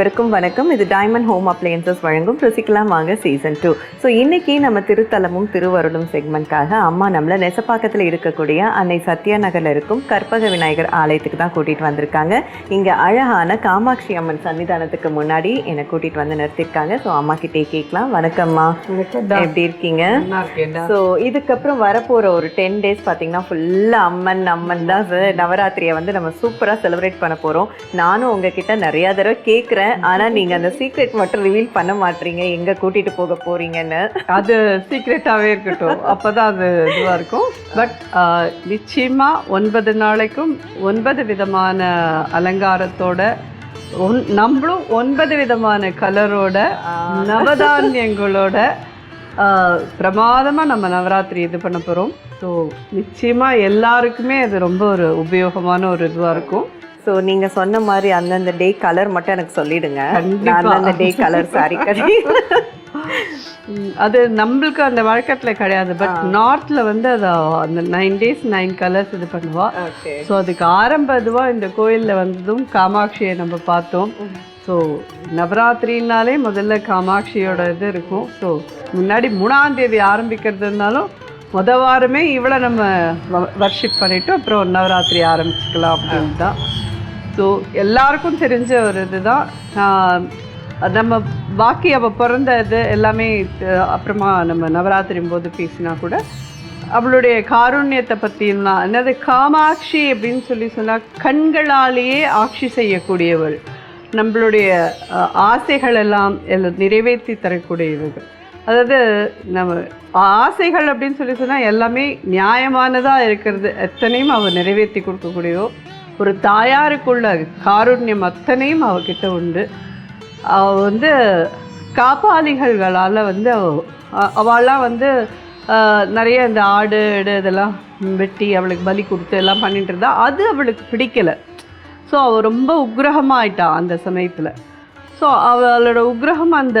அனைவருக்கும் வணக்கம். இது டைமண்ட் ஹோம் அப்ளையன்சஸ் வழங்கும் ருசிக்கலாம் வாங்க சீசன் டூ ஸோ இன்னைக்கு நம்ம திருத்தலமும் திருவருளும் செக்மெண்ட்காக அம்மா நம்மள நெசப்பாக்கத்தில் இருக்கக்கூடிய அன்னை சத்யா நகரில் இருக்கும் கற்பக விநாயகர் ஆலயத்துக்கு தான் கூட்டிகிட்டு வந்திருக்காங்க. இங்கே அழகான காமாட்சி அம்மன் சன்னிதானத்துக்கு முன்னாடி என்னை கூட்டிகிட்டு வந்து நிறுத்திருக்காங்க. ஸோ அம்மா கிட்டே கேட்கலாம். வணக்கம்மா. எப்படி இருக்கீங்க? ஸோ இதுக்கப்புறம் வரப்போகிற ஒரு டென் டேஸ் பார்த்தீங்கன்னா ஃபுல்லாக அம்மன் அம்மன் தான். நவராத்திரியை வந்து நம்ம சூப்பராக செலிப்ரேட் பண்ண போகிறோம் நானும் உங்ககிட்ட நிறையா தடவை கேட்குறேன் ஆனால் நீங்கள் அந்த சீக்ரெட் மட்டும் ரிவீல் பண்ண மாட்டீங்க. எங்கே கூட்டிகிட்டு போக போகிறீங்கன்னு அது சீக்ரெட்டாகவே இருக்கட்டும். அப்பதான் அது இதுவாக இருக்கும். பட் நிச்சயமா ஒன்பது நாளைக்கும் ஒன்பது விதமான அலங்காரத்தோட ஒன் நம்மளும் ஒன்பது விதமான கலரோட நவதானியங்களோட பிரமாதமாக நம்ம நவராத்திரி இது பண்ண போகிறோம் ஸோ நிச்சயமாக எல்லாருக்குமே அது ரொம்ப ஒரு உபயோகமான ஒரு இதுவாக இருக்கும். ஸோ நீங்கள் சொன்ன மாதிரி அந்தந்த டே கலர் மட்டும் எனக்கு சொல்லிடுங்க. அந்தந்த டே கலர் சாரி கட்டி. அது நம்மளுக்கு அந்த வழக்கத்தில் கிடையாது. பட் நார்த்தில் வந்து அது அந்த நைன் டேஸ் நைன் கலர்ஸ் இது பண்ணுவா. ஓகே ஸோ அதுக்கு ஆரம்ப இதுவாக இந்த கோயிலில் வந்ததும் காமாட்சியை நம்ம பார்த்தோம். ஸோ நவராத்திரினாலே முதல்ல காமாட்சியோட இது இருக்கும். ஸோ முன்னாடி மூணாம் தேதி ஆரம்பிக்கிறதுனாலும் முத வாரமே இவளை நம்ம வர்ஷிப் பண்ணிவிட்டு அப்புறம் நவராத்திரி ஆரம்பிச்சுக்கலாம் அப்படின்னு தான் ஸோ எல்லாருக்கும் தெரிஞ்ச ஒரு இதுதான். நம்ம பாக்கி அவள் பிறந்த இது எல்லாமே அப்புறமா நம்ம நவராத்திரி போது பேசினா கூட அவளுடைய காருண்யத்தை பற்றிலாம் என்னது காமாட்சி அப்படின்னு சொல்லி சொன்னால் கண்களாலேயே ஆட்சி செய்யக்கூடியவள். நம்மளுடைய ஆசைகள் எல்லாம் எல்லாம் நிறைவேற்றி தரக்கூடியவர்கள். அதாவது நம்ம ஆசைகள் அப்படின்னு சொல்லி சொன்னால் எல்லாமே நியாயமானதாக இருக்கிறது. எத்தனையும் அவள் நிறைவேற்றி கொடுக்கக்கூடியவோ ஒரு தாயாருக்குள்ள காருண்யம் அத்தனையும் அவகிட்ட உண்டு. அவ வந்து காப்பாளிகள்களால் வந்து அவள்லாம் அவளாம் வந்து நிறைய இந்த ஆடு இடு இதெல்லாம் வெட்டி அவளுக்கு பலி கொடுத்து எல்லாம் பண்ணிட்டு இருந்தா. அது அவளுக்கு பிடிக்கல. ஸோ அவள் ரொம்ப உக்ரகமாயிட்டா அந்த சமயத்தில். ஸோ அவளோட உக்ரகம் அந்த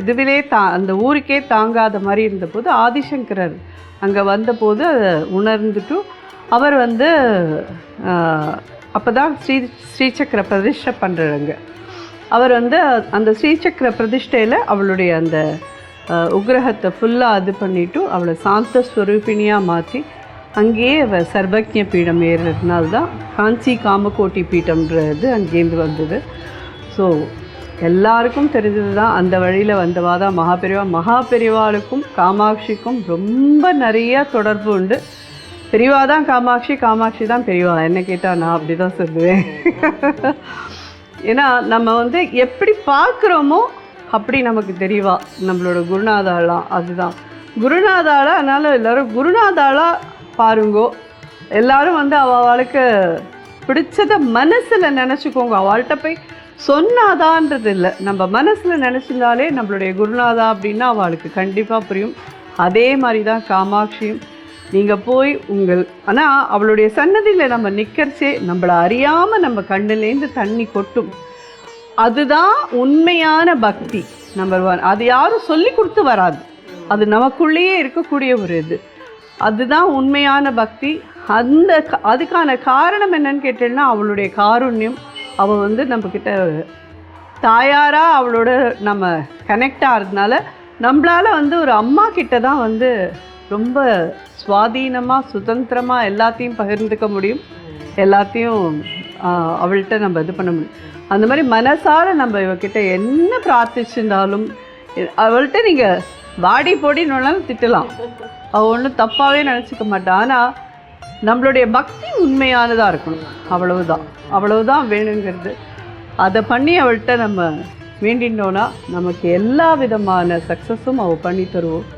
இதுவிலே தா அந்த ஊருக்கே தாங்காத மாதிரி இருந்தபோது ஆதிசங்கரர் அங்கே வந்தபோது அதை உணர்ந்துட்டு அவர் வந்து அப்போ தான் ஸ்ரீ ஸ்ரீசக்கர பிரதிஷ்டை பண்ணுறாங்க அவர் வந்து அந்த ஸ்ரீசக்கர பிரதிஷ்டையில் அவளுடைய அந்த உக்ரகத்தை ஃபுல்லாக இது பண்ணிவிட்டு அவளை சாந்த ஸ்வரூபிணியாக மாற்றி அங்கேயே அவ சர்வஜ்ஞ பீடம் ஏறுறதுனால தான் காஞ்சி காமகோட்டி பீடம்ன்றது அங்கேருந்து வந்தது. ஸோ எல்லாருக்கும் தெரிஞ்சது தான் அந்த வழியில் வந்தவா தான் மகாபெரிவா. மகாபெரிவாளுக்கும் காமாட்சிக்கும் ரொம்ப நிறையா தொடர்பு உண்டு. பெரியவா தான் காமாட்சி காமாட்சி தான் பெரியவா என்ன கேட்டால் நான் அப்படி தான் சொல்லுவேன். ஏன்னா நம்ம வந்து எப்படி பார்க்குறோமோ அப்படி நமக்கு தெரியவா நம்மளோட குருநாதாலாம் அதுதான். குருநாதாளா அதனால் எல்லாரும் குருநாதாளா பாருங்கோ. எல்லாரும் வந்து அவளுக்கு பிடிச்சத மனசில் நினச்சிக்கோங்க. அவள்கிட்ட போய் சொன்னாதான்றது இல்லை. நம்ம மனசில் நினச்சிருந்தாலே நம்மளுடைய குருநாதா அப்படின்னா அவளுக்கு கண்டிப்பாக புரியும். அதே மாதிரி தான் காமாட்சியும். நீங்கள் போய் உங்கள் ஆனால் அவளுடைய சன்னதியில் நம்ம நிற்கிறச்சே நம்மளை அறியாமல் நம்ம கண்ணுலேருந்து தண்ணி கொட்டும். அதுதான் உண்மையான பக்தி. நம்பர் ஒன் அது யாரும் சொல்லி கொடுத்து வராது. அது நமக்குள்ளேயே இருக்கக்கூடிய ஒரு இது. அதுதான் உண்மையான பக்தி. அந்த க- அதுக்கான காரணம் என்னன்னு கேட்டீங்கன்னா அவளுடைய காருண்யம். அவள் வந்து நம்மக்கிட்ட தாயாராக அவளோட நம்ம கனெக்ட் ஆகிறதுனால நம்மளால வந்து ஒரு அம்மா கிட்ட தான் வந்து ரொம்ப சுவாதீனமாக சுதந்திரமாக எல்லாத்தையும் பகிர்ந்துக்க முடியும். எல்லாத்தையும் அவள்கிட்ட நம்ம இது பண்ண முடியும். அந்த மாதிரி மனசார நம்ம இவகிட்ட என்ன பிரார்த்திச்சிருந்தாலும் அவள்கிட்ட நீங்கள் வாடி போடின்னு திட்டலாம். அவள் ஒன்றும் தப்பாகவே நினச்சிக்க மாட்டான் ஆனால் நம்மளுடைய பக்தி உண்மையானதாக இருக்கணும். அவ்வளவுதான். அவ்வளவுதான் வேணுங்கிறது. அதை பண்ணி அவள்கிட்ட நம்ம வேண்டினோன்னா நமக்கு எல்லா விதமான சக்ஸஸும் அவள் பண்ணி தருவோம்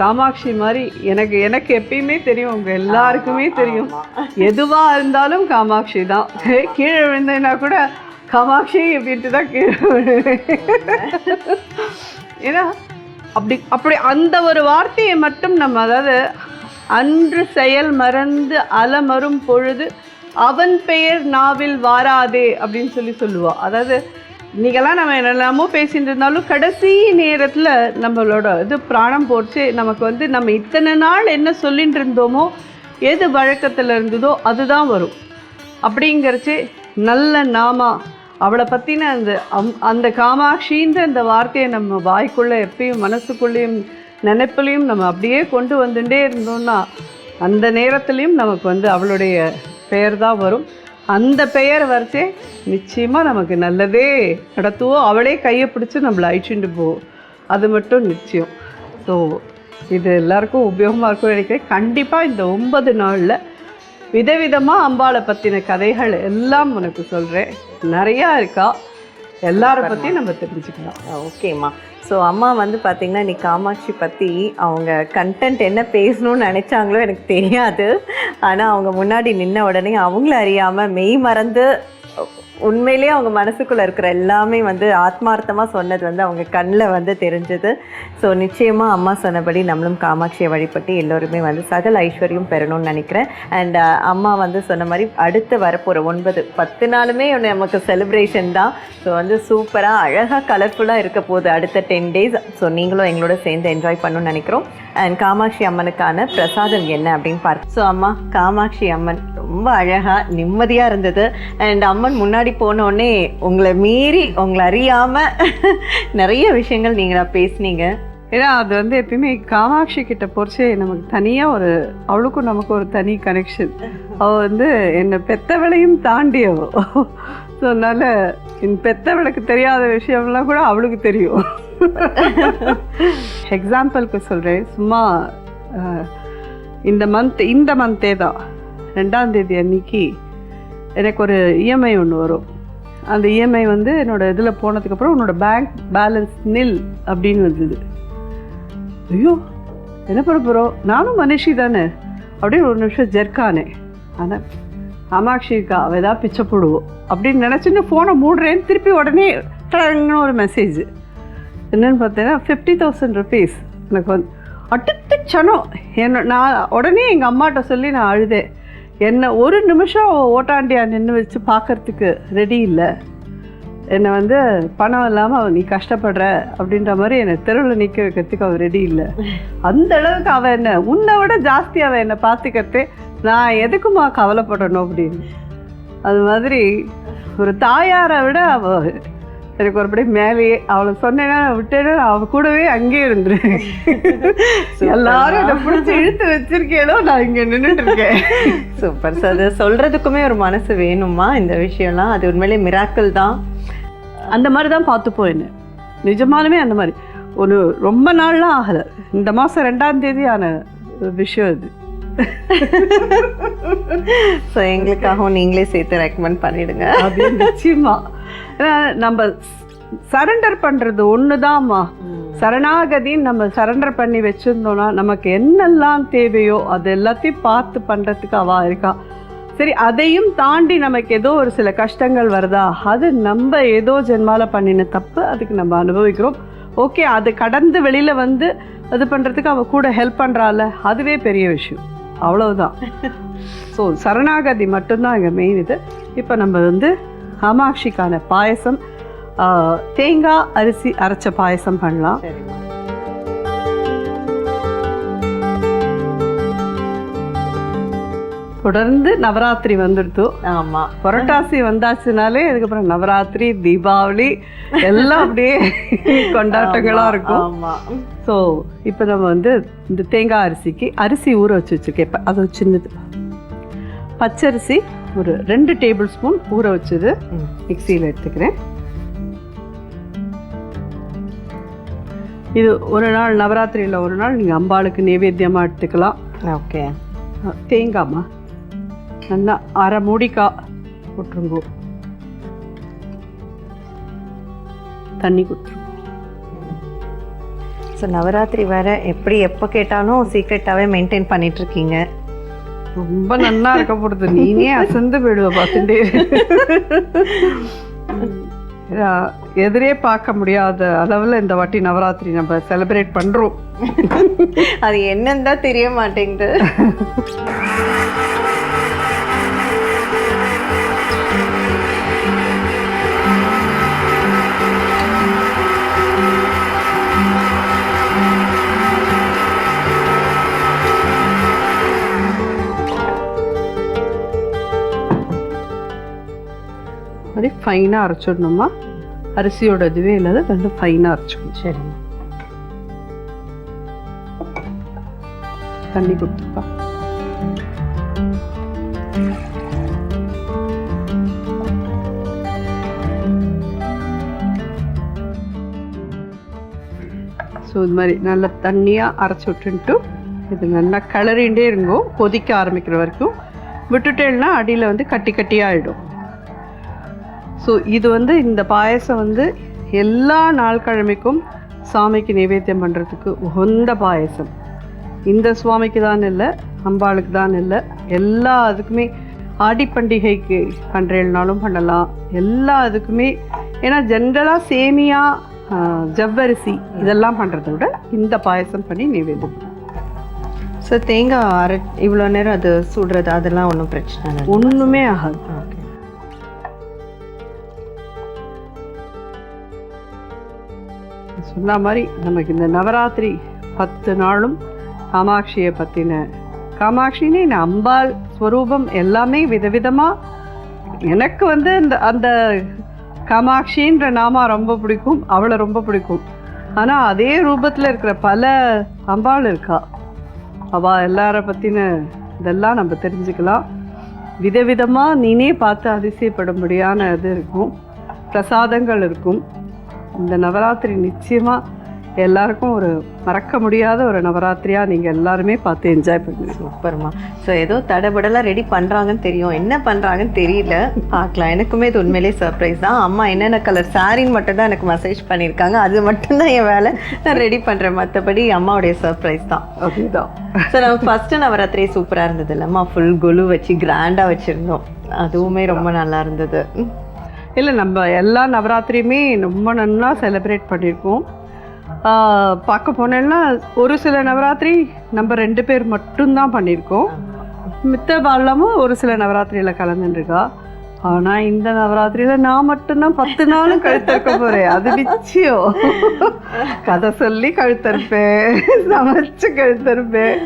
காமாட்சி மாதிரி எனக்கு எனக்கு எப்பயுமே தெரியும். உங்க எல்லாருக்குமே தெரியும். எதுவா இருந்தாலும் காமாட்சி தான். கீழே விழுந்தேன்னா கூட காமாட்சி அப்படின்ட்டு தான் கீழே விழுவேன். ஏன்னா அப்படி அப்படி அந்த ஒரு வார்த்தையை மட்டும் நம்ம அதாவது அன்று செயல் மறந்து அலமரும் பொழுது அவன் பெயர் நாவில் வாராதே அப்படின்னு சொல்லி சொல்லுவா அதாவது இன்னைக்கெல்லாம் நம்ம என்னெல்லாமோ பேசிகிட்டு இருந்தாலும் கடைசி நேரத்தில் நம்மளோட இது பிராணம் போச்சு நமக்கு வந்து நம்ம இத்தனை நாள் என்ன சொல்லிகிட்டு இருந்தோமோ எது வழக்கத்தில் இருந்ததோ அதுதான் வரும். அப்படிங்கிறச்சு நல்ல நாமா அவளை பற்றின அந்த அம்- அந்த காமாட்சின்ற அந்த வார்த்தையை நம்ம வாய்க்குள்ளே எப்பயும் மனசுக்குள்ளேயும் நினைப்புலையும் நம்ம அப்படியே கொண்டு வந்துட்டே இருந்தோம்னா அந்த நேரத்துலையும் நமக்கு வந்து அவளுடைய பெயர் தான் வரும். அந்த பெயர் வரைச்சே நிச்சயமாக நமக்கு நல்லதே. நடத்துவோம் அவளே கையை பிடிச்சி நம்மளை அழிச்சுட்டு போவோம் அது மட்டும் நிச்சயம். ஸோ இது எல்லாருக்கும் உபயோகமாக இருக்கும் நினைக்கிறேன். கண்டிப்பாக இந்த ஒன்பது நாளில் விதவிதமாக அம்பாளை பற்றின கதைகள் எல்லாம் உனக்கு சொல்கிறேன் நிறையா இருக்கா? எல்லாரை பற்றியும் நம்ம தெரிஞ்சுக்கலாம். ஓகேம்மா. ஸோ அம்மா வந்து பார்த்தீங்கன்னா நீ காமாட்சி பற்றி அவங்க கண்டென்ட் என்ன பேசணும்னு நினச்சாங்களோ எனக்கு தெரியாது. ஆனால் அவங்க முன்னாடி நின்ன உடனே அவங்கள அறியாமல் மெய் மறந்து உண்மையிலேயே அவங்க மனசுக்குள்ளே இருக்கிற எல்லாமே வந்து ஆத்மார்த்தமாக சொன்னது வந்து அவங்க கண்ணில் வந்து தெரிஞ்சது. ஸோ நிச்சயமாக அம்மா சொன்னபடி நம்மளும் காமாட்சியை வழிபட்டு எல்லோருமே வந்து சகல ஐஸ்வர்யம் பெறணும்னு நினைக்கிறேன். அண்ட் uh, அம்மா வந்து சொன்ன மாதிரி அடுத்து வரப்போகிற ஒன்பது பத்து நாளுமே நமக்கு செலிப்ரேஷன் தான். ஸோ வந்து சூப்பராக அழகாக கலர்ஃபுல்லாக இருக்க போகுது அடுத்த டென் டேஸ் ஸோ நீங்களும் எங்களோட சேர்ந்து என்ஜாய் பண்ணணும்னு நினைக்கிறோம். அண்ட் காமாட்சி அம்மனுக்கான பிரசாதம் என்ன அப்படின்னு பார்க்க ஸோ அம்மா காமாட்சி அம்மன். ரொம்ப அழகாக நிம்மதியாக இருந்தது. அண்ட் அம்மன் முன்னாடி போனோடனே உங்களை மீறி உங்களை அறியாமல் நிறைய விஷயங்கள் நீங்கள் பேசுனீங்க. ஏன்னா அது வந்து எப்பயுமே காமாட்சி கிட்ட போறச்சே நமக்கு தனியாக ஒரு அவளுக்கும் நமக்கு ஒரு தனி கனெக்ஷன் அவள் வந்து என்னை பெத்தவளையும் தாண்டி அவள் ஸோ அதனால் என் பெத்தவளுக்கு தெரியாத விஷயம்லாம் கூட அவளுக்கு தெரியும். எக்ஸாம்பிளுக்கு சொல்கிறேன் சும்மா இந்த மந்த் இந்த மந்தே தான். ரெண்டாம் தேதி அன்னைக்கு எனக்கு ஒரு இஎம்ஐ ஒன்று வரும். அந்த இஎம்ஐ வந்து என்னோடய இதில் போனதுக்கப்புறம் உன்னோட பேங்க் பேலன்ஸ் நில் அப்படின்னு வந்தது. ஐயோ என்ன பண்ண போகிறோம் நானும் மனுஷி தானே. அப்படின்னு ஒரு நிமிஷம் ஜெர்க்கானே. ஆனால் காமாட்சிக்கா அவள் ஏதாவது பிச்சை போடுவோம் அப்படின்னு நினச்சின்னு ஃபோனை மூடுறேன் திருப்பி உடனே தரங்கன்னு ஒரு மெசேஜ் என்னென்னு பார்த்தீங்கன்னா ஃபிஃப்டி தௌசண்ட் ருபீஸ் எனக்கு வந்து அடுத்த சனம் என்ன நான் உடனே எங்கள் அம்மாட்ட சொல்லி நான் அழுதேன். என்னை ஒரு நிமிஷம் ஓட்டாண்டியா நின்று வச்சு பார்க்கறதுக்கு ரெடி இல்லை. என்னை வந்து பணம் இல்லாமல் அவள் நீ கஷ்டப்படுற அப்படின்ற மாதிரி என்னை தெருவில் நிற்க வைக்கிறதுக்கு அவள் ரெடி இல்லை. அந்த அளவுக்கு அவள் என்ன உன்னை விட ஜாஸ்தி அவள் என்னை பார்த்துக்கிறது நான் எதுக்குமா கவலைப்படணும் அப்படின்னு. அது மாதிரி ஒரு தாயாரை விட அவள் எனக்கு ஒருபடி மேலேயே அவளை சொன்னேன்னா விட்டேன்னா அவள் கூடவே அங்கேயே இருந்துரு எல்லாரும் என்னை பிடிச்சி இழுத்து வச்சிருக்கேனோ நான் இங்கே நின்றுட்டு இருக்கேன் சூப்பர். ஸோ அது சொல்கிறதுக்குமே ஒரு மனசு வேணுமா இந்த விஷயம்லாம்? அது உண்மையிலே மிராக்கிள் தான். அந்த மாதிரி தான் பார்த்துப்போம் என்ன. நிஜமாலுமே அந்த மாதிரி. ஒரு ரொம்ப நாள்லாம் ஆகலை. இந்த மாதம் ரெண்டாம் தேதி ஆன விஷயம் இது ஸோ எங்களுக்காகவும் நீங்களே சேர்த்து ரெக்கமெண்ட் பண்ணிடுங்க. அது நிச்சயமா. ஏன்னா நம்ம சரண்டர் பண்ணுறது ஒன்று தான்மா சரணாகதின்னு நம்ம சரண்டர் பண்ணி வச்சுருந்தோன்னா நமக்கு என்னெல்லாம் தேவையோ அது எல்லாத்தையும் பார்த்து பண்ணுறதுக்கு அவா இருக்கா. சரி அதையும் தாண்டி நமக்கு ஏதோ ஒரு சில கஷ்டங்கள் வருதா? அது நம்ம ஏதோ ஜென்மால பண்ணின தப்பு அதுக்கு நம்ம அனுபவிக்கிறோம். ஓகே அது கடந்து வெளியில் வந்து இது பண்ணுறதுக்கு அவள் கூட ஹெல்ப் பண்ணுறாள் அதுவே பெரிய விஷயம். அவ்வளவுதான். ஸோ சரணாகதி மட்டும்தான் எங்கள் மெயின் இது. இப்போ நம்ம வந்து காமாட்சிக்கான பாயசம் தேங்காய் அரிசி அரைச்ச பாயசம் பண்ணலாம். தொடர்ந்து நவராத்திரி வந்துடுத்து ஆமாம் புரட்டாசி வந்தாச்சுனாலே அதுக்கப்புறம் நவராத்திரி தீபாவளி எல்லாம் அப்படியே கொண்டாட்டங்களாக இருக்கும். ஆமாம் ஸோ இப்போ நம்ம வந்து இந்த தேங்காய் அரிசிக்கு அரிசி ஊற வச்சு வச்சுருக்கேன். இப்போ அது சின்னது. பச்சரிசி ஒரு ரெண்டு டேபிள் ஸ்பூன் ஊற வச்சது. மிக்சியில் எடுத்துக்கிறேன். இது ஒரு நாள் நவராத்திரியில் ஒரு நாள் நீங்கள் அம்பாளுக்கு நைவேத்தியமாக எடுத்துக்கலாம். ஓகே. தேங்காய்மா நல்லா அரை மூடிக்கா விட்டுருங்கோ தண்ணி கொடுத்துருங்க ஸோ நவராத்திரி வேற எப்படி எப்போ கேட்டாலும் சீக்ரெட்டாகவே மெயின்டைன் பண்ணிட்டு இருக்கீங்க. ரொம்ப நல்லா இருக்க போடுது நீனே அசந்து போயிடுவ பார்த்துட்டே. எதிரே பார்க்க முடியாத அளவில் இந்த வாட்டி நவராத்திரி நம்ம செலிப்ரேட் பண்ணுறோம் அது என்னன்னு தான் தெரிய மாட்டேங்குது. மாதிரி ஃபைனாக அரைச்சிடணுமா? அரிசியோட இதுவே இல்லாத நல்லா ஃபைனாக அரைச்சிக்கணும். சரிம்மா தண்ணி கொடுத்துருப்பா ஸோ இது மாதிரி நல்லா தண்ணியாக அரைச்சி விட்டுன்ட்டு இது நல்லா கிளறிண்டே இருங்கோ கொதிக்க ஆரம்பிக்கிற வரைக்கும். விட்டுட்டேன்னா அடியில் வந்து கட்டி கட்டியாகிடும் ஸோ இது வந்து இந்த பாயசம் வந்து எல்லா நாள்கிழமைக்கும் சாமிக்கு நைவேத்தியம் பண்ணுறதுக்கு உகந்த பாயசம். இந்த சுவாமிக்கு தான் இல்லை அம்பாளுக்கு தான் இல்லை. எல்லா இதுக்குமே ஆடி பண்டிகைக்கு பண்ணுறேன்னாலும் பண்ணலாம். எல்லா இதுக்குமே ஏன்னா ஜென்ரலாக சேமியா ஜவ்வரிசி இதெல்லாம் பண்ணுறத விட இந்த பாயசம் பண்ணி நைவேத்தியம். ஸோ தேங்காய் அரை இவ்வளோ நேரம் அது சுடுறது அதெல்லாம் ஒன்றும் பிரச்சனை இல்லை. ஒண்ணுமே ஆகாது. சொன்ன மாதிரி நமக்கு இந்த நவராத்திரி பத்து நாளும் காமாட்சியை பற்றின காமாட்சின்னு இந்த அம்பாள் ஸ்வரூபம் எல்லாமே விதவிதமாக எனக்கு வந்து இந்த அந்த காமாட்சின்ற நாமா ரொம்ப பிடிக்கும் அவளை ரொம்ப பிடிக்கும். ஆனால் அதே ரூபத்தில் இருக்கிற பல அம்பாள் இருக்கா. அவள் எல்லார பற்றின இதெல்லாம் நம்ம தெரிஞ்சுக்கலாம். விதவிதமாக நீனே பார்த்து அதிசயப்படும்படியான இது இருக்கும். பிரசாதங்கள் இருக்கும். இந்த நவராத்திரி நிச்சயமாக எல்லாருக்கும் ஒரு மறக்க முடியாத ஒரு நவராத்திரியாக நீங்கள் எல்லாருமே பார்த்து என்ஜாய் பண்ணுங்க. சூப்பர்மா. ஸோ ஏதோ தடபடலாம் ரெடி பண்ணுறாங்கன்னு தெரியும். என்ன பண்ணுறாங்கன்னு தெரியல. பார்க்கலாம். எனக்குமே இது உண்மையிலேயே சர்ப்ரைஸ் தான். அம்மா என்னென்ன கலர் சாரின்னு மட்டும் தான் எனக்கு மெசேஜ் பண்ணியிருக்காங்க. அது மட்டும்தான் என் வேலை. நான் ரெடி பண்ணுறேன் மற்றபடி அம்மாவுடைய சர்ப்ரைஸ் தான். அதுதான். ஸோ நம்ம ஃபஸ்ட்டு நவராத்திரி சூப்பராக இருந்தது இல்லைம்மா. ஃபுல் கொலு வச்சு கிராண்டாக வச்சுருந்தோம். அதுவுமே ரொம்ப நல்லா இருந்தது. இல்லை நம்ம எல்லா நவராத்திரியுமே ரொம்ப நல்லா செலிப்ரேட் பண்ணியிருக்கோம் பார்க்க போனேன்னா ஒரு சில நவராத்திரி நம்ம ரெண்டு பேர் மட்டும்தான் பண்ணியிருக்கோம் மித்த பாலமும் ஒரு சில நவராத்திரியில் கலந்துருக்கா. ஆனால் இந்த நவராத்திரியில் நான் மட்டும்தான் பத்து நாளும் கழுத்தறுக்க போகிறேன் அது நிச்சயம். கதை சொல்லி கழுத்தறுப்பேன். சமைச்சு கழுத்தறுப்பேன்.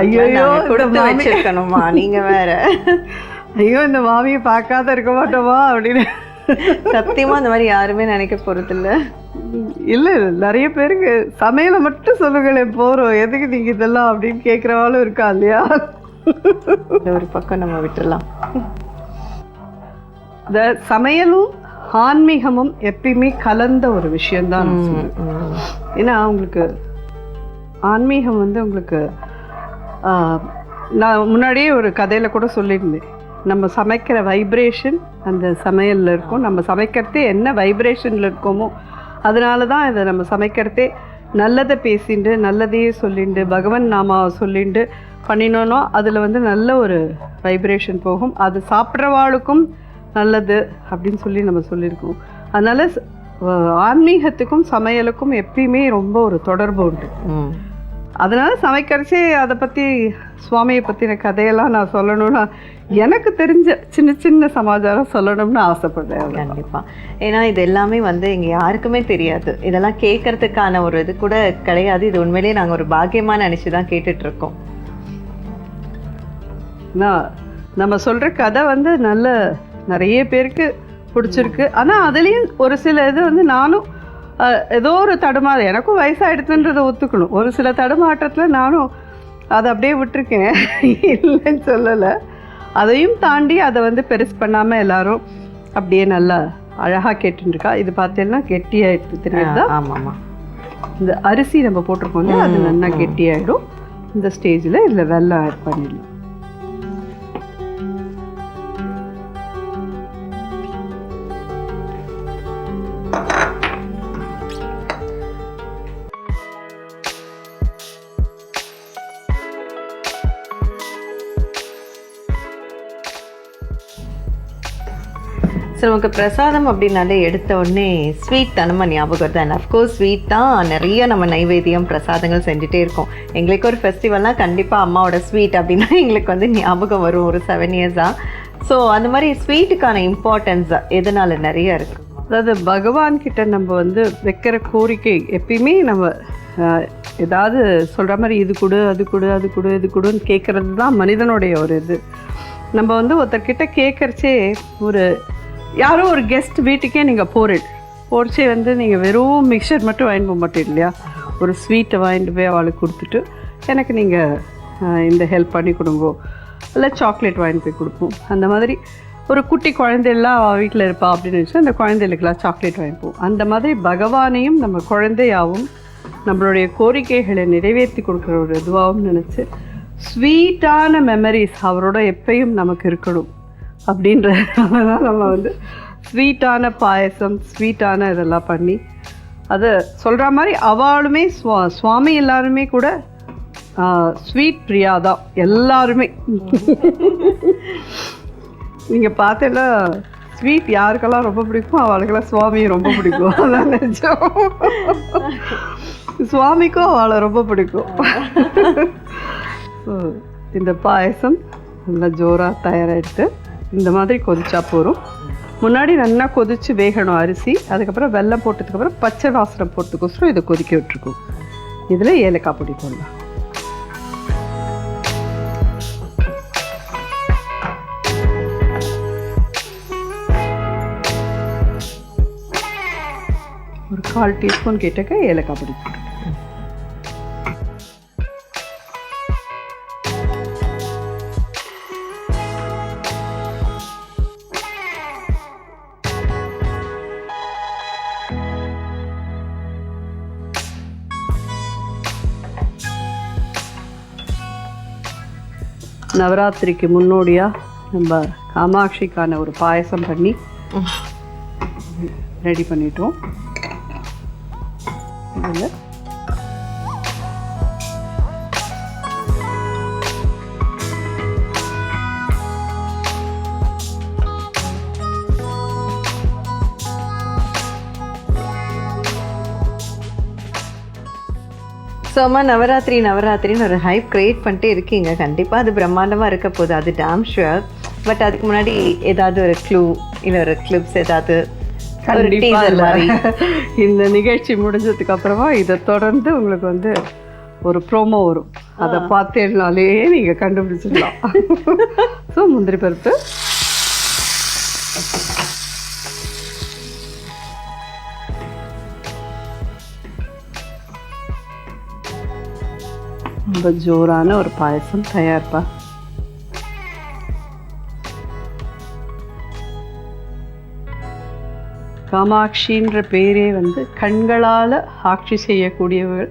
ஐயோ கொடுத்து வச்சிருக்கணுமா? நீங்க வேற. ஐயோ இந்த மாமியை பார்க்காத இருக்க மாட்டோமா? அப்படின்னு. சத்தியமா அந்த மாதிரி யாருமே நினைக்க போறது இல்ல இல்லை நிறைய பேருக்கு சமையலை மட்டும் சொல்லுங்களேன் போகிறோம் எதுக்கு நீங்கள் இதெல்லாம் அப்படின்னு கேட்குறவாளும் இருக்கா இல்லையா? ஒரு பக்கம் நம்ம விட்டுறலாம். இந்த சமையலும் ஆன்மீகமும் எப்பயுமே கலந்த ஒரு விஷயம்தான். ஏன்னா உங்களுக்கு ஆன்மீகம் வந்து உங்களுக்கு ஆஹ், நான் முன்னாடியே ஒரு கதையில் கூட சொல்லியிருந்தேன். நம்ம சமைக்கிற வைப்ரேஷன் அந்த சமையலில் இருக்கும். நம்ம சமைக்கிறதே என்ன வைப்ரேஷனில் இருக்கோமோ அதனால தான் இதை நம்ம சமைக்கிறதே நல்லதை பேசிண்டு நல்லதையே சொல்லிண்டு பகவன் நாமாவை சொல்லிண்டு பண்ணினோன்னா அதில் வந்து நல்ல ஒரு வைப்ரேஷன் போகும். அது சாப்பிட்றவாளுக்கும் நல்லது அப்படின்னு சொல்லி நம்ம சொல்லியிருக்கோம். அதனால் ஆன்மீகத்துக்கும் சமையலுக்கும் எப்பயுமே ரொம்ப ஒரு தொடர்பு உண்டு. அதனால சமைக்கிறச்சே அதை பற்றி சுவாமியை பற்றின கதையெல்லாம் நான் சொல்லணும்னா எனக்கு தெரிஞ்ச சின்ன சின்ன சமாச்சாரம் சொல்லணும்னு ஆசைப்படுறேன் அவ்வளவுதான். கண்டிப்பா. ஏன்னா இது எல்லாமே வந்து இங்க யாருக்குமே தெரியாது. இதெல்லாம் கேட்கறதுக்கான ஒரு இது கூட கிடையாது. இது உண்மையிலேயே நாங்க ஒரு பாக்கியமா நினைச்சு தான் கேட்டுட்டு இருக்கோம் நான் நம்ம சொல்கிற கதை வந்து நல்ல நிறைய பேருக்கு பிடிச்சிருக்கு. ஆனால் அதுலேயும் ஒரு சில இது வந்து நானும் ஏதோ ஒரு தடுமாறு எனக்கும் வயசாகிடுதுன்றதை ஒத்துக்கணும். ஒரு சில தடுமாற்றத்தில் நானும் அதை அப்படியே விட்டுருக்கேன். இல்லைன்னு சொல்லலை. அதையும் தாண்டி அதை வந்து பெருசு பண்ணாமல் எல்லாரும் அப்படியே நல்லா அழகாக கேட்டுருக்கா இது பார்த்தீங்கன்னா கெட்டியாயிடுது தெரியுதா? ஆமா ஆமா இந்த அரிசி நம்ம போட்டிருக்கோம் அது நல்லா கெட்டியாயிடும். இந்த ஸ்டேஜில் இதில் வெல்லம் ஆட் பண்ணிடலாம். நமக்கு பிரசாதம் அப்படின்னாலே எடுத்த உடனே ஸ்வீட் தனமாக ஞாபகம் வருது. அண்ட் அஃப்கோர்ஸ் ஸ்வீட் தான் நிறைய நம்ம நைவேத்தியம் பிரசாதங்கள் செஞ்சுட்டே இருக்கோம். எங்களுக்கு ஒரு ஃபெஸ்டிவல்னால் கண்டிப்பாக அம்மாவோட ஸ்வீட் அப்படின்னா எங்களுக்கு வந்து ஞாபகம் வரும். ஒரு செவன் இயர்ஸாக ஸோ அந்த மாதிரி ஸ்வீட்டுக்கான இம்பார்ட்டன்ஸ் எதனால் நிறைய இருக்கு? அதாவது பகவான்கிட்ட நம்ம வந்து வைக்கிற கோரிக்கை எப்பயுமே நம்ம ஏதாவது சொல்கிற மாதிரி இது கொடு அது கொடு அது கொடு இது கொடுன்னு கேட்குறது தான் மனிதனுடைய ஒரு இது. நம்ம வந்து ஒருத்தர்கிட்ட கேட்குறச்சே ஒரு யாரோ ஒரு கெஸ்ட் வீட்டுக்கே நீங்கள் போறீங்க போறச்சே வந்து நீங்கள் வெறும் மிக்சர் மட்டும் வாங்கிட்டு போக மாட்டீங்க இல்லையா? ஒரு ஸ்வீட்டை வாங்கிட்டு போய் அவளுக்கு கொடுத்துட்டு எனக்கு நீங்கள் இந்த ஹெல்ப் பண்ணி கொடுங்கோ. இல்லை சாக்லேட் வாங்கிட்டு போய் கொடுப்போம். அந்த மாதிரி ஒரு குட்டி குழந்தையெல்லாம் வீட்டில் இருப்பா அப்படின்னு வச்சு அந்த குழந்தைகளுக்கெல்லாம் சாக்லேட் வாங்கிப்போம் அந்த மாதிரி பகவானையும் நம்ம குழந்தையாகவும் நம்மளுடைய கோரிக்கைகளை நிறைவேற்றி கொடுக்குற ஒரு இதுவாகவும் நினச்சி ஸ்வீட்டான மெமரிஸ் அவரோட எப்பயும் நமக்கு இருக்கணும். அப்படின்றதுனால தான் நம்ம வந்து ஸ்வீட்டான பாயசம் ஸ்வீட்டான இதெல்லாம் பண்ணி அதை சொல்கிற மாதிரி அவளுமே சுவா சுவாமி எல்லாருமே கூட ஸ்வீட் பிரியா தான் எல்லாருமே. நீங்கள் பார்த்தேன்னா ஸ்வீட் யாருக்கெல்லாம் ரொம்ப பிடிக்கும் அவளுக்கெல்லாம் சுவாமி ரொம்ப பிடிக்கும். அதான் நிஜம் சுவாமிக்கும் அவளை ரொம்ப பிடிக்கும். ஸோ இந்த பாயசம் நல்லா ஜோராக தயாராகிட்டு இந்த மாதிரி கொதிச்சா போதும். முன்னாடி நல்லா கொதிச்சு வேகணும் அரிசி. அதுக்கப்புறம் வெள்ளம் போட்டதுக்கப்புறம் பச்சை வாசனம் போட்டதுக்கோசரம் இதை கொதிக்க விட்டுருக்கும். இதில் ஏலக்காய் பொடி போடலாம். ஒரு கால் டீஸ்பூன் கிட்டக்க ஏலக்காய் பொடி போட்டு நவராத்திரிக்கு முன்னோடியாக நம்ம காமாட்சிக்கான ஒரு பாயசம் பண்ணி ரெடி பண்ணிட்டோம். இதில் ஸோ அம்மா நவராத்திரி நவராத்திரின்னு ஒரு ஹைப் கிரியேட் பண்ணிட்டே இருக்கீங்க. கண்டிப்பாக அது பிரம்மாண்டமாக இருக்க போகுது. அது டேம் ஷுவர் பட் அதுக்கு முன்னாடி ஏதாவது ஒரு க்ளூ இல்லை ஒரு கிளிப்ஸ் ஏதாவது இந்த நிகழ்ச்சி முடிஞ்சதுக்கு அப்புறமா இதை தொடர்ந்து உங்களுக்கு வந்து ஒரு ப்ரோமோ வரும். அதை பார்த்தேனாலே நீங்க கண்டுபிடிச்சிடலாம். ஸோ முந்திரி பருப்பு. ரொம்ப ஜோரான ஒரு பாயசம். தயார்ப்பா காமாட்சின்ற பேரே வந்து கண்களால் ஆட்சி செய்யக்கூடியவள்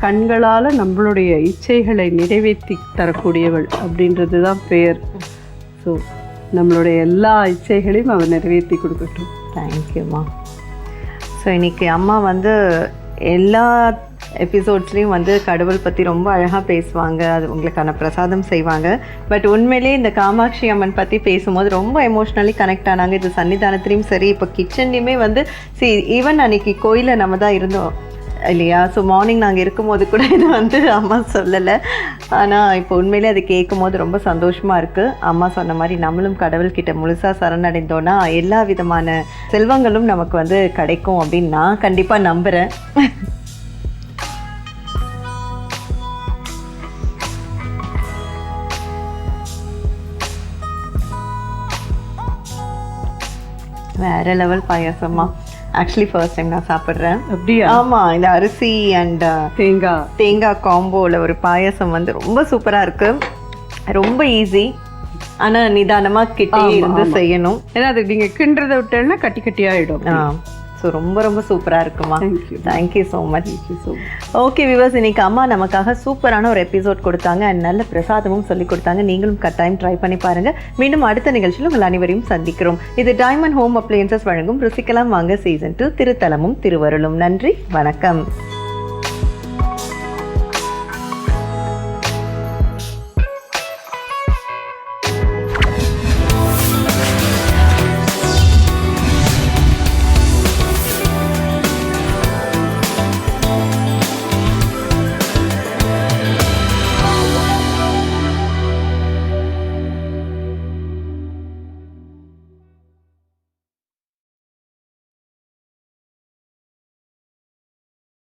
கண்களால் நம்மளுடைய இச்சைகளை நிறைவேற்றி தரக்கூடியவள் அப்படின்றது தான் பெயர் ஸோ நம்மளுடைய எல்லா இச்சைகளையும் அவள் நிறைவேற்றி கொடுக்கட்டும். தேங்க்யூம்மா ஸோ இன்றைக்கி அம்மா வந்து எல்லா எபிசோட்ஸ்லேயும் வந்து கடவுள் பற்றி ரொம்ப அழகாக பேசுவாங்க. அது உங்களுக்கான பிரசாதம் செய்வாங்க. பட் உண்மையிலேயே இந்த காமாட்சி அம்மன் பற்றி பேசும்போது ரொம்ப எமோஷ்னலி கனெக்ட் ஆனாங்க. இது சன்னிதானத்துலேயும் சரி இப்போ கிச்சன்லேயுமே வந்து சி ஈவன் அன்னைக்கு கோயிலில் நம்ம தான் இருந்தோம் இல்லையா? ஸோ மார்னிங் நாங்கள் இருக்கும்போது கூட இது வந்து அம்மா சொல்லலை. ஆனால் இப்போ உண்மையிலே அது கேட்கும் போது ரொம்ப சந்தோஷமாக இருக்குது அம்மா சொன்ன மாதிரி நம்மளும் கடவுள்கிட்ட முழுசாக சரணடைந்தோன்னா எல்லா விதமான செல்வங்களும் நமக்கு வந்து கிடைக்கும் அப்படின்னு நான் கண்டிப்பாக நம்புகிறேன் வேற லெவல் பாயாசம்மா ஆக்சுவலி ஃபர்ஸ்ட் டைம் நான் சாப்பிட்றேன். அப்படியா? ஆமாம் இந்த அரிசி அண்ட் தேங்காய் தேங்காய் காம்போவில் ஒரு பாயாசம் வந்து ரொம்ப சூப்பராக இருக்கு. ரொம்ப ஈஸி ஆனால் நிதானமாக கிட்டே இருந்து. செய்யணும். ஏன்னா அது நீங்கள் கிண்டுறதை விட்டேன்னா கட்டி கட்டியாகிடும் ஆ. ஸோ ரொம்ப ரொம்ப சூப்பராக இருக்குமா? Thank you thank you so much thank you so okay viewers இன்னைக்கு அம்மா நமக்காக சூப்பரான ஒரு எபிசோட் கொடுத்தாங்க. அண்ட் நல்ல பிரசாதமும் சொல்லி கொடுத்தாங்க. நீங்களும் கட்டாயம் ட்ரை பண்ணி பாருங்க. மீண்டும் அடுத்த நிகழ்ச்சியில் உங்கள் அனைவரையும் சந்திக்கிறோம். இது டைமண்ட் ஹோம் அப்ளையன்சஸ் வழங்கும் ருசிக்கலாம் வாங்க சீசன் டூ திருத்தலமும் திருவருளும். நன்றி வணக்கம்.